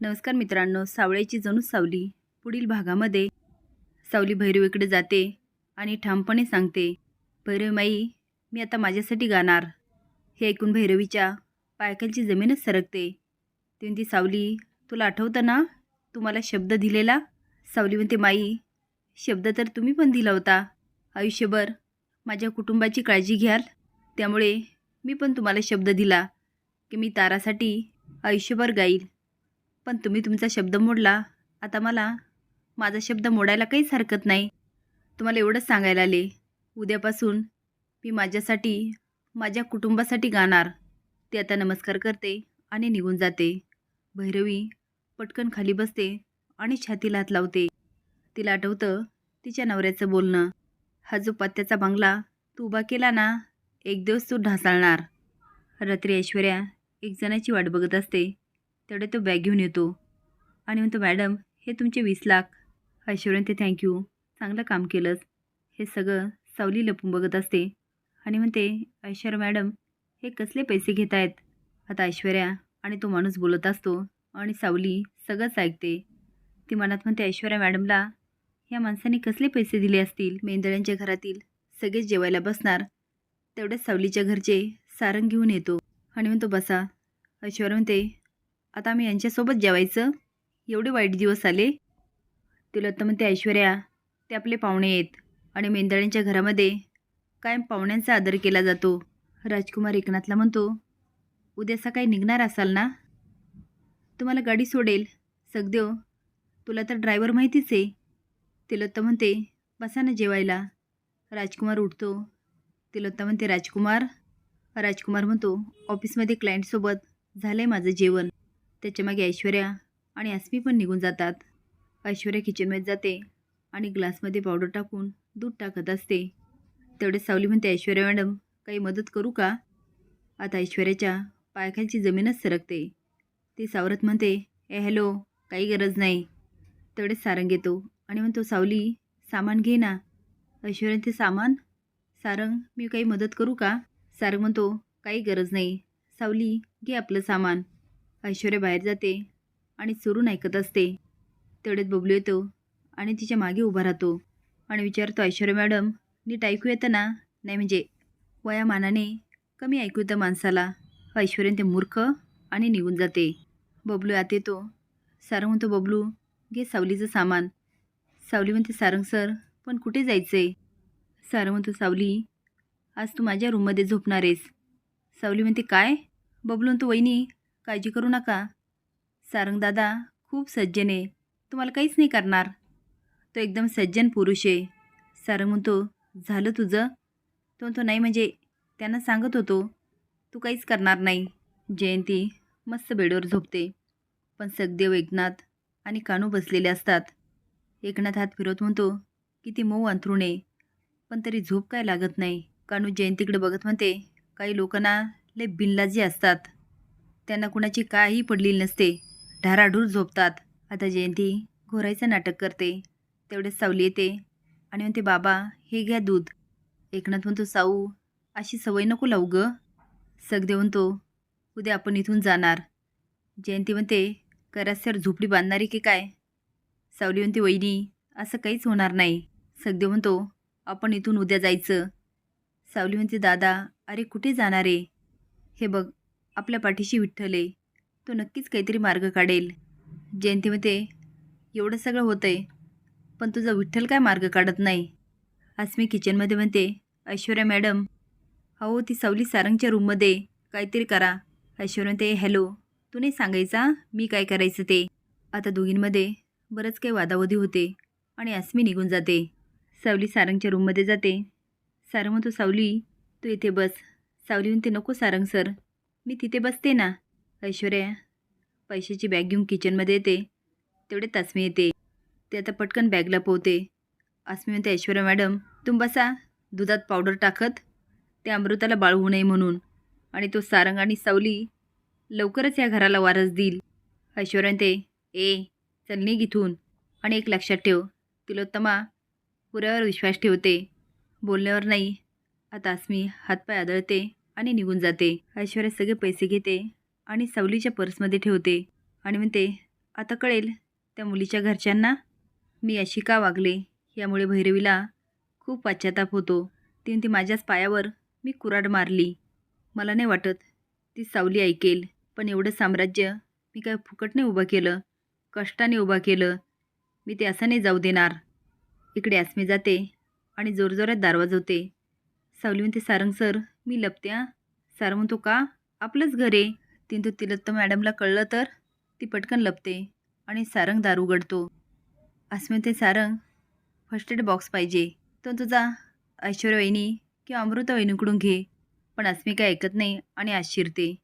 नमस्कार मित्रांनो सावळ्याची जणू सावली. पुढील भागामध्ये सावली भैरवीकडे जाते आणि ठामपणे सांगते भैरवी माई मी आता माझ्यासाठी गाणार. हे ऐकून भैरवीच्या पायखालची जमीनच सरकते. ती म्हणते सावली तुला आठवतं ना? तुम्हाला शब्द दिलेला? सावली म्हणते माई शब्द तर तुम्ही पण दिला होता. आयुष्यभर माझ्या कुटुंबाची काळजी घ्याल. त्यामुळे मी पण तुम्हाला शब्द दिला की मी तारासाठी आयुष्यभर गाईल. पण तुम्ही तुमचा शब्द मोडला. आता मला माझा शब्द मोडायला काहीच हरकत नाही. तुम्हाला एवढंच सांगायला आले. उद्यापासून मी माझ्यासाठी माझ्या कुटुंबासाठी गाणार. ते आता नमस्कार करते आणि निघून जाते. भैरवी पटकन खाली बसते आणि छातीला हात लावते. तिला आठवतं तिच्या नवऱ्याचं बोलणं. हा जो पत्त्याचा बंगला तू उभा केला ना एक दिवस तू ढासळणार. रात्री ऐश्वर्या एक जणाची वाट बघत असते. तेवढे तो बॅग घेऊन येतो. आणि म्हणतो मॅडम हे तुमचे वीस लाख. ऐश्वर्या ते थँक्यू चांगलं काम केलंस. हे सगळं सावली लपून बघत असते. आणि म्हणते ऐश्वर्या मॅडम हे कसले पैसे घेत आहेत आता ऐश्वर्या आणि तो माणूस बोलत असतो आणि सावली सगळंच ऐकते. ती मनात म्हणते ऐश्वर्या मॅडमला या माणसाने कसले पैसे दिले असतील? मेंदळ्यांच्या घरातील सगळेच जेवायला बसणार. तेवढ्याच सावलीच्या घरचे सारंग घेऊन येतो. आणि म्हणतो बसा. ऐश्वर्या म्हणते आता आम्ही यांच्यासोबत जेवायचं. एवढे वाईट दिवस आले. तुला तर म्हणते ऐश्वर्या ते आपले पाहुणे आहेत आणि मेंदळ्यांच्या घरामध्ये कायम पाहुण्यांचा आदर केला जातो. राजकुमार एकनाथला म्हणतो उद्या सकाळी निघणार असाल ना? तुम्हाला गाडी सोडेल. सगदेव तुला तर ड्रायव्हर माहितीच आहे. तिलोत्ता म्हणते बसा ना जेवायला. राजकुमार उठतो. तिलोत्ता म्हणते राजकुमार. राजकुमार म्हणतो ऑफिसमध्ये क्लायंटसोबत झालं आहे माझं जेवण. त्याच्यामागे ऐश्वर्या आणि अस्मी पण निघून जातात. ऐश्वर्या किचनमध्ये जाते आणि ग्लासमध्ये पावडर टाकून दूध टाकत असते. तेवढे सावली म्हणते ऐश्वर्या मॅडम काही मदत करू का? आता ऐश्वर्याच्या पायाखालची जमीनच सरकते. ती सावरत म्हणते ए हॅलो काही गरज नाही. तेवढेच सारंग येतो आणि म्हणतो सावली सामान घे ना. ऐश्वर्या ते सामान? सारंग मी काही मदत करू का? सारंग म्हणतो काही गरज नाही. सावली घे आपलं सामान. ऐश्वर्या बाहेर जाते आणि चोरून ऐकत असते. तेवढ्यात बबलू येतो आणि तिच्यामागे उभा राहतो आणि विचारतो ऐश्वर्या मॅडम नीट ऐकू येतं ना? नाही म्हणजे वयामानाने कमी ऐकू येतं माणसाला. ऐश्वर्याने ते मूर्ख आणि निघून जाते. बबलू आत येतो. सारंग म्हणतो बबलू घे सावलीचं सामान. सावली म्हणते सारंग सर पण कुठे जायचं आहे सारंग म्हणतो सावली आज तू माझ्या रूममध्ये झोपणार आहेस सावली म्हणते काय? बबलू म्हणतो वहिनी काळजी करू नका. सारंगदादा खूप सज्जन आहे. तुम्हाला काहीच नाही करणार. तो एकदम सज्जन पुरुष आहे. सारंग म्हणतो झालं तुझं? तो म्हणतो नाही म्हणजे त्यांना सांगत होतो तू काहीच करणार नाही. जयंती मस्त बेडवर झोपते. पण सगदेव एकनाथ आणि कानू बसलेले असतात. एकनाथ हात फिरवत म्हणतो किती मऊ अंथरूण आहे. पण तरी झोप काय लागत नाही. कानू जयंतीकडे बघत म्हणते काही लोकांना लय बिनलाजी असतात. त्यांना कुणाची काही पडलेली नसते. ढाराढूर झोपतात. आता जयंती घोरायचं नाटक करते. तेवढेच सावली येते. आणि म्हणते बाबा हे घ्या दूध. एकनाथ म्हणतो साऊ अशी सवय नको लावू ग. सगदेव म्हणतो उद्या आपण इथून जाणार. जयंती म्हणते करासर झोपडी बांधणारी की काय? सावली म्हणते वहिनी असं काहीच होणार नाही. सगदेव म्हणतो आपण इथून उद्या जायचं. सावली म्हणते दादा अरे कुठे जाणार आहे? हे बघ आपल्या पाठीशी विठ्ठल. आहे तो नक्कीच काहीतरी मार्ग काढेल. जयंतीमध्ये एवढं सगळं होतं आहे पण तुझा विठ्ठल काय मार्ग काढत नाही? आज मी किचनमध्ये म्हणते ऐश्वर्या मॅडम अहो ती सावली सारंगच्या रूममध्ये काहीतरी करा. ऐश्वर्या म्हणते हॅलो तू नाही सांगायचा? मी काय करायचं ते? आता दोघींमध्ये बरंच काही वादावादी होते आणि अस्मी निघून जाते. सावली सारंगच्या रूममध्ये जाते. सारंग म्हणतो सावली तू येथे बस. सावली म्हणते नको सारंग सर मी तिथे बसते ना ऐश्वर्या. पैशाची बॅग घेऊन किचनमध्ये येते. तेवढे तासमी येते. ते आता पटकन बॅगला पोहते. अस्मी म्हणते ऐश्वर्या मॅडम तुम बसा. दुधात पावडर टाकत. ते अमृताला बाळवू नये म्हणून. आणि तो सारंग आणि सावली लवकरच या घराला वारस देईल. ऐश्वर्या ते ए चल निघ इथून. आणि एक लक्षात ठेव. तिलोत्तमा पुऱ्यावर विश्वास ठेवते. बोलण्यावर नाही. आता अस्मी हातपाय आदळते. आणि निघून जाते. ऐश्वर्या सगळे पैसे घेते आणि सावलीच्या पर्समध्ये ठेवते. आणि म्हणते आता कळेल त्या मुलीच्या घरच्यांना मी अशी का वागले? यामुळे भैरवीला खूप पश्चाताप होतो. तिने ती माझ्याच पायावर मी कुराड मारली. मला नाही वाटत ती सावली ऐकेल पण एवढं साम्राज्य मी काय फुकटने उभं केलं? कष्टाने उभं केलं? मी ते असं नाही जाऊ देणार. इकडे आसमी जाते आणि जोरजोरात दारवाज होते सावली म्हणते सारंग सर मी लपत्या सार म्हणतो का? आपलंच घर आहे. तिने तिला तर मॅडमला कळलं तर ती पटकन लपते आणि सारंग दार उघडतो. अस्मिते ते सारंग फर्स्ट एड बॉक्स पाहिजे. तो तुझा ऐश्वर्यवाहिनी किंवा अमृता वहिनीकडून घे. पण अस्मी काय ऐकत नाही आणि आज शिरते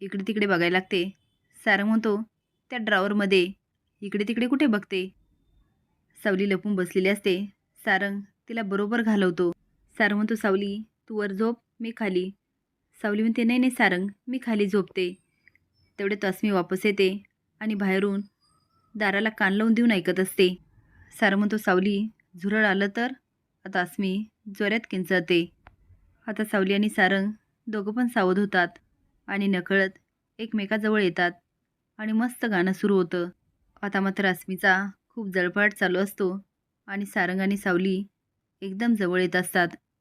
इकडे तिकडे बघायला लागते. सारंग म्हणतो त्या ड्रॉवरमध्ये इकडे तिकडे कुठे बघते? सावली लपून बसलेली असते. सारंग तिला बरोबर घालवतो. सारंग म्हणतो सावली तू वर झोप. मी खाली. सावली म्हणते नाही नाही सारंग मी खाली झोपते. तेवढे अस्मी वापस येते आणि बाहेरून दाराला कान लावून देऊन ऐकत असते. सारंग म्हणतो सावली झुरळ आलं तर? आता अस्मी जोऱ्यात किंचळते. आता सावली आणि सारंग दोघं पण सावध होतात आणि नकळत एकमेकाजवळ येतात आणि मस्त गाणं सुरू होतं. आता मात्र अस्मीचा खूप जळपाट चालू असतो आणि सारंग आणि सावली एकदम जवळ येत असतात.